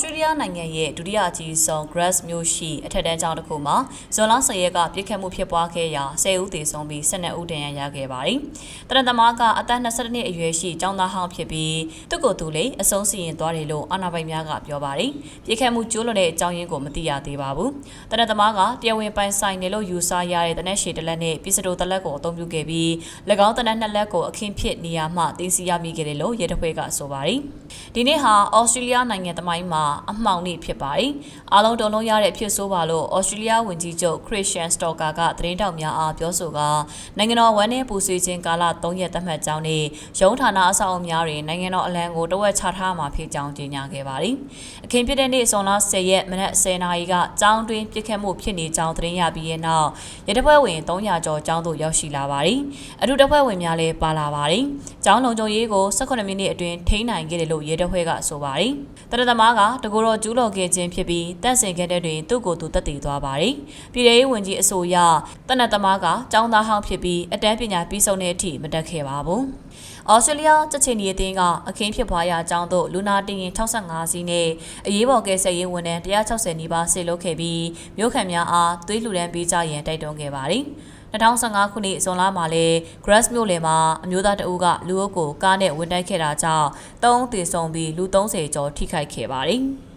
စတြေးလျနိုင်ငံရဲ့ဒုတိယအကြီးဆုံး Grass မြို့ရှိအထက်တန်းကျောင်းတစ်ခုမှာဇွန်လ10ရက်ကပြစ်ခတ်မှုဖြစ်ပွားခဲ့ရာ10ဦးသေဆုံးပြီး12ဦးဒဏ်ရာရခဲ့ပါတယ်။တရသမားကအသက်22နှစ်အရွယ်ရှိကျောင်းသားဟောင်းဖြစ်ပြီးသူ့ကိုယ်သူလေးအဆုံးစီရင်သွားတယ်လို့အာဏာပိုင်များကပြောပါတယ်။ပြစ်ခတ်မှုကျိုးလွန်တဲ့အကြောင်းရင်းကိုမသိရသေးပါဘူး။တရသမားကတရားဝင်ပိုင်ဆိုင်တယ်လို့ယူဆရတဲ့တနက်ရှည်တလက်နဲ့ပြည်စတိုတလက်ကိုအသုံးပြုခဲ့ပြီး၎င်းတနက်နှစ်လက်ကိုအခင်းဖြစ်နေရာမှသိသိရမိခဲ့တယ်လို့ရဲတပ်ဖွဲ့ကဆိုပါတယ်။ဒီနေ့ဟာဩစတြေးလျနိုင်ငံသမိုင်းမှာအမှောင်နေ့ဖြစ်ပါတယ်။အားလုံးတုံလုံးရတဲ့ဖြစ်ဆိုးပါလို့ဩစတြေးလျဝန်ကြီးချုပ်ခရစ်ရှန်စတော့ကာကသတင်းတောက်များအားပြောဆိုကနိုင်ငံတော်ဝန်내ပူဆွေးခြင်းကာလ3ရက်သတ်မှတ်ကြောင်းနဲ့ရုံးဌာနအဆောက်အအုံများတွင်နိုင်ငံတော်အလံကိုတဝက်ချထားမှာဖြစ်ကြောင်းကြေညာခဲ့ပါတယ်။အခင်းဖြစ်တဲ့နေ့ဇွန်လ10ရက်မနက်10:00နာရီကကျောင်းတွင်ပြစ်ခတ်မှုဖြစ်နေကြောင်းသတင်းရပြီးတဲ့နောက်ရတပွဲဝင်300ကျော်ကျောင်းသို့ရောက်ရှိလာပါတယ်။အထူးတပ်ဖွဲ့ဝင်များလည်းပါလာပါတယ်။ကျောင်းလုံခြုံရေးကို18မိနစ်အတွင်းထိန်းနိုင်ခဲ့တယ်လို့ရဲတပ်ဖွဲ့ကဆိုပါတယ်။တရသမားကတကူတော်ကျူးလော်ခဲ့ခြင်းဖြစ်ပြီးတန့်စင်ခဲ့တဲ့တွင်သူ့ကိုယ်သူတက်တည်သွားပါတယ်။ပြည်ထောင်ရေးဝန်ကြီးအဆိုအရတနတ်သမားကကျောင်းသားဟောင်းဖြစ်ပြီးအတန်းပညာပြီးဆုံးတဲ့အထိမတက်ခဲ့ပါဘူး။ဩစတြေးလျချက်ချင်းဒီအသင်းကအခင်းဖြစ်ပွားရာအကြောင်းသို့လူနာတင်ရင်65စီးနဲ့အရေးပေါ်ကယ်ဆယ်ရေးဝန်ထမ်း160နီးပါးဆေလွတ်ခဲ့ပြီးမြို့ခံများအားသွေးလှူဒန်းပေးကြရန်တိုက်တွန်းခဲ့ပါတယ်။ 2015ခုနှစ်ဇွန်လမှာလဲ Grass မြို့လယ်မှာအမျိုးသားတအုပ်ကလူအုပ်ကိုကားနဲ့ဝင်တိုက်ခဲ့တာကြောင့်၃ဦးသေဆုံးပြီးလူ30ကျော်ထိခိုက်ခဲ့ပါတယ်။